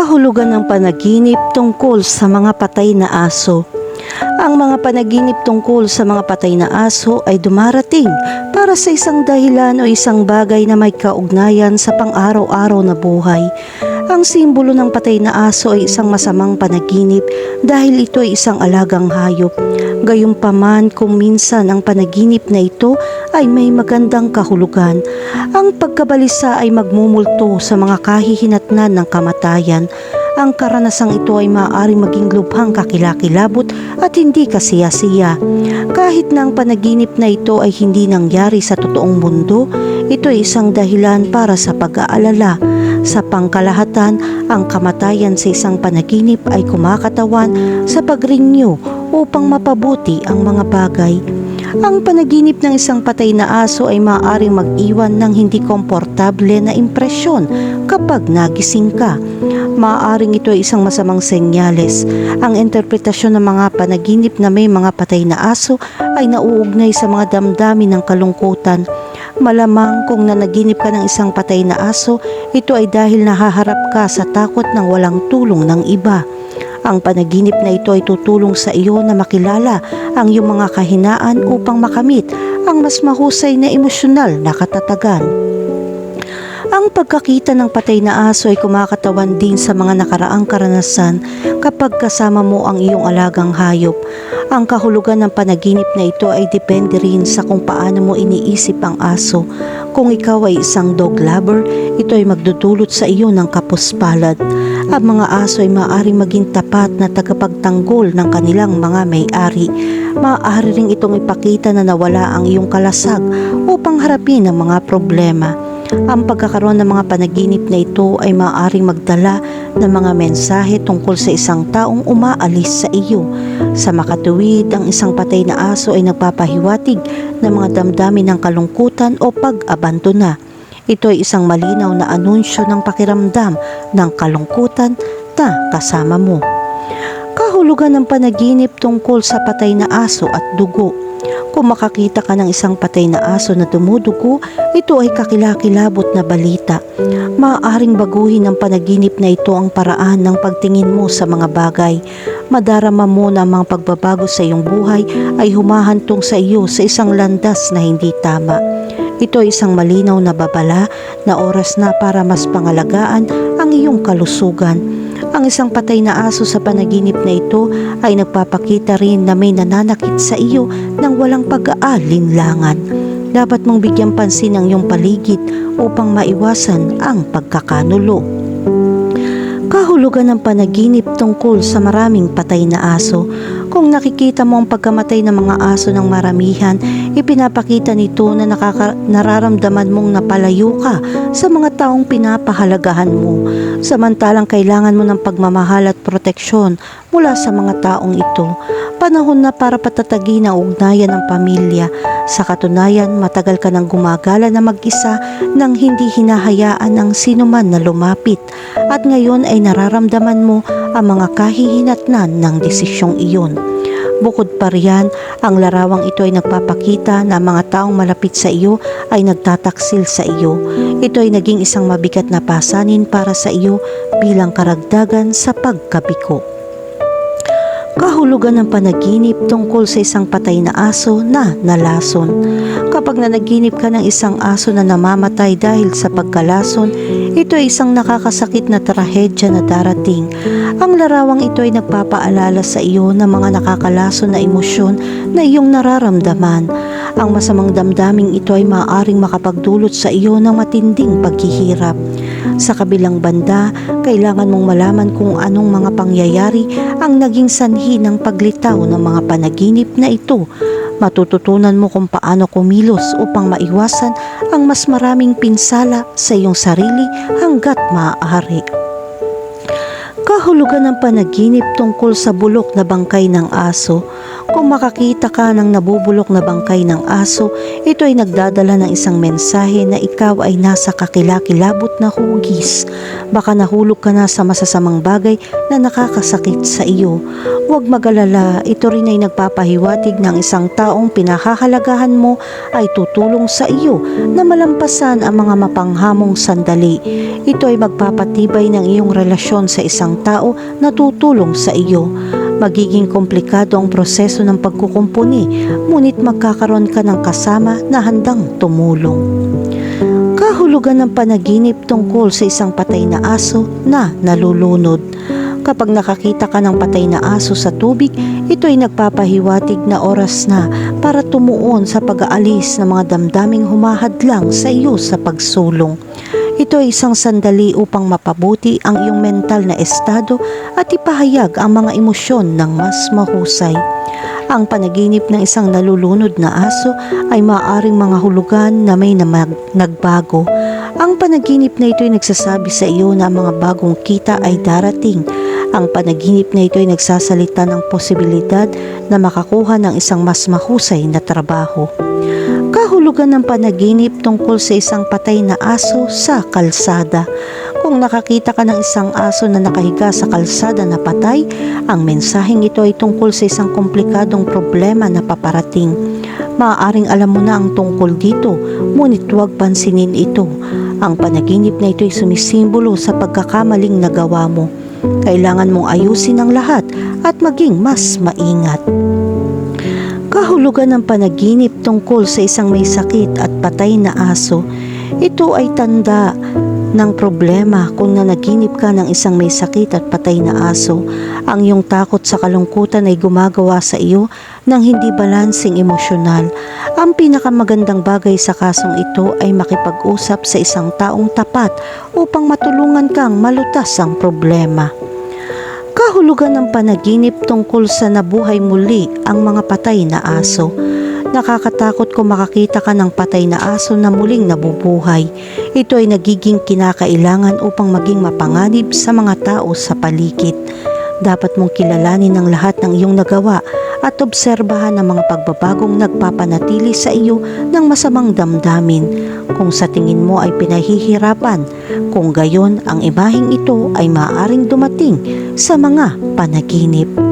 Kahulugan ng panaginip tungkol sa mga patay na aso. Ang mga panaginip tungkol sa mga patay na aso ay dumarating para sa isang dahilan o isang bagay na may kaugnayan sa pang-araw-araw na buhay. Ang simbolo ng patay na aso ay isang masamang panaginip dahil ito ay isang alagang hayop. Gayunpaman kung minsan ang panaginip na ito ay may magandang kahulugan. Ang pagkabalisa ay magmumulto sa mga kahihinatnan ng kamatayan. Ang karanasang ito ay maaaring maging lubhang kakilakilabot at hindi kasiya-siya. Kahit na ang panaginip na ito ay hindi nangyari sa totoong mundo, ito ay isang dahilan para sa pag-aalala. Sa pangkalahatan, ang kamatayan sa isang panaginip ay kumakatawan sa pagrinyo upang mapabuti ang mga bagay. Ang panaginip ng isang patay na aso ay maaaring mag-iwan ng hindi komportable na impresyon kapag nagising ka. Maaaring ito ay isang masamang senyales. Ang interpretasyon ng mga panaginip na may mga patay na aso ay nauugnay sa mga damdamin ng kalungkutan. Malamang kung nanaginip ka ng isang patay na aso, ito ay dahil nahaharap ka sa takot ng walang tulong ng iba. Ang panaginip na ito ay tutulong sa iyo na makilala ang iyong mga kahinaan upang makamit ang mas mahusay na emosyonal na katatagan. Ang pagkakita ng patay na aso ay kumakatawan din sa mga nakaraang karanasan kapag kasama mo ang iyong alagang hayop. Ang kahulugan ng panaginip na ito ay depende rin sa kung paano mo iniisip ang aso. Kung ikaw ay isang dog lover, ito ay magdudulot sa iyo ng kapuspalad. Ang mga aso ay maaaring maging tapat na tagapagtanggol ng kanilang mga may-ari. Maaari ring itong ipakita na nawala ang iyong kalasag upang harapin ang mga problema. Ang pagkakaroon ng mga panaginip na ito ay maaaring magdala ng mga mensahe tungkol sa isang taong umaalis sa iyo. Sa makatuwid, ang isang patay na aso ay nagpapahiwatig ng mga damdamin ng kalungkutan o pag-abandona. Ito ay isang malinaw na anunsyo ng pakiramdam ng kalungkutan na kasama mo. Kahulugan ng panaginip tungkol sa patay na aso at dugo. Kung makakita ka ng isang patay na aso na dumudugo, ito ay kakilakilabot na balita. Maaaring baguhin ng panaginip na ito ang paraan ng pagtingin mo sa mga bagay. Madarama mo na ang mga pagbabago sa iyong buhay ay humahantong sa iyo sa isang landas na hindi tama. Ito ay isang malinaw na babala na oras na para mas pangalagaan ang iyong kalusugan. Ang isang patay na aso sa panaginip na ito ay nagpapakita rin na may nananakit sa iyo ng walang pag-aalinlangan. Dapat mong bigyan pansin ang iyong paligid upang maiwasan ang pagkakanulo. Kahulugan ng panaginip tungkol sa maraming patay na aso. Kung nakikita mo ang pagkamatay ng mga aso ng maramihan, ipinapakita nito na nakaka- nararamdaman mong napalayo ka sa mga taong pinapahalagahan mo. Samantalang kailangan mo ng pagmamahal at proteksyon mula sa mga taong ito. Panahon na para patatagin ang ugnayan ng pamilya. Sa katunayan, matagal ka nang gumagala na mag-isa nang hindi hinahayaan ng sinuman na lumapit. At ngayon ay nararamdaman mo ang mga kahihinatnan ng desisyong iyon. Bukod pa riyan, ang larawang ito ay nagpapakita na mga taong malapit sa iyo ay nagtataksil sa iyo. Ito ay naging isang mabigat na pasanin para sa iyo bilang karagdagan sa pagkabiko. Kahulugan ng panaginip tungkol sa isang patay na aso na nalason. Kapag nanaginip ka ng isang aso na namamatay dahil sa pagkalason, ito ay isang nakakasakit na trahedya na darating. Ang larawang ito ay nagpapaalala sa iyo ng mga nakakalason na emosyon na iyong nararamdaman. Ang masamang damdaming ito ay maaaring makapagdulot sa iyo ng matinding paghihirap. Sa kabilang banda, kailangan mong malaman kung anong mga pangyayari ang naging sanhi ng paglitaw ng mga panaginip na ito. Matututunan mo kung paano kumilos upang maiwasan ang mas maraming pinsala sa iyong sarili hanggat maaari. Kahulugan ng panaginip tungkol sa bulok na bangkay ng aso. Kung makakita ka ng nabubulok na bangkay ng aso, ito ay nagdadala ng isang mensahe na ikaw ay nasa kakilakilabot na hugis. Baka nahulog ka na sa masasamang bagay na nakakasakit sa iyo. Huwag magalala, ito rin ay nagpapahiwatig ng isang taong pinahahalagahan mo ay tutulong sa iyo na malampasan ang mga mapanghamong sandali. Ito ay magpapatibay ng iyong relasyon sa isang tao na tutulong sa iyo. Magiging komplikado ang proseso ng pagkukumpuni, ngunit magkakaroon ka ng kasama na handang tumulong. Kahulugan ng panaginip tungkol sa isang patay na aso na nalulunod. Kapag nakakita ka ng patay na aso sa tubig, ito ay nagpapahiwatig na oras na para tumuon sa pag-aalis ng mga damdaming humahadlang sa iyo sa pagsulong. Ito ay isang sandali upang mapabuti ang iyong mental na estado at ipahayag ang mga emosyon ng mas mahusay. Ang panaginip ng isang nalulunod na aso ay maaaring mga hulugan na may namag- nagbago. Ang panaginip na ito ay nagsasabi sa iyo na mga bagong kita ay darating. Ang panaginip na ito ay nagsasalita ng posibilidad na makakuha ng isang mas mahusay na trabaho. Kahulugan ng panaginip tungkol sa isang patay na aso sa kalsada. Kung nakakita ka ng isang aso na nakahiga sa kalsada na patay, ang mensaheng ito ay tungkol sa isang komplikadong problema na paparating. Maaaring alam mo na ang tungkol dito, ngunit huwag pansinin ito. Ang panaginip na ito ay sumisimbolo sa pagkakamaling nagawa mo. Kailangan mong ayusin ang lahat at maging mas maingat. Kahulugan ng panaginip tungkol sa isang may sakit at patay na aso. Ito ay tanda ng problema kung nanaginip ka ng isang may sakit at patay na aso. Ang iyong takot sa kalungkutan ay gumagawa sa iyo ng hindi balansing emosyonal. Ang pinakamagandang bagay sa kasong ito ay makipag-usap sa isang taong tapat upang matulungan kang malutas ang problema. Kahulugan ng panaginip tungkol sa nabuhay muli ang mga patay na aso. Nakakatakot kung makakita ka ng patay na aso na muling nabubuhay. Ito ay nagiging kinakailangan upang maging mapanganib sa mga tao sa paligid. Dapat mong kilalanin ang lahat ng iyong nagawa at obserbahan ang mga pagbabagong nagpapanatili sa iyo ng masamang damdamin. Kung sa tingin mo ay pinahihirapan, kung gayon ang imaheng ito ay maaaring dumating sa mga panaginip.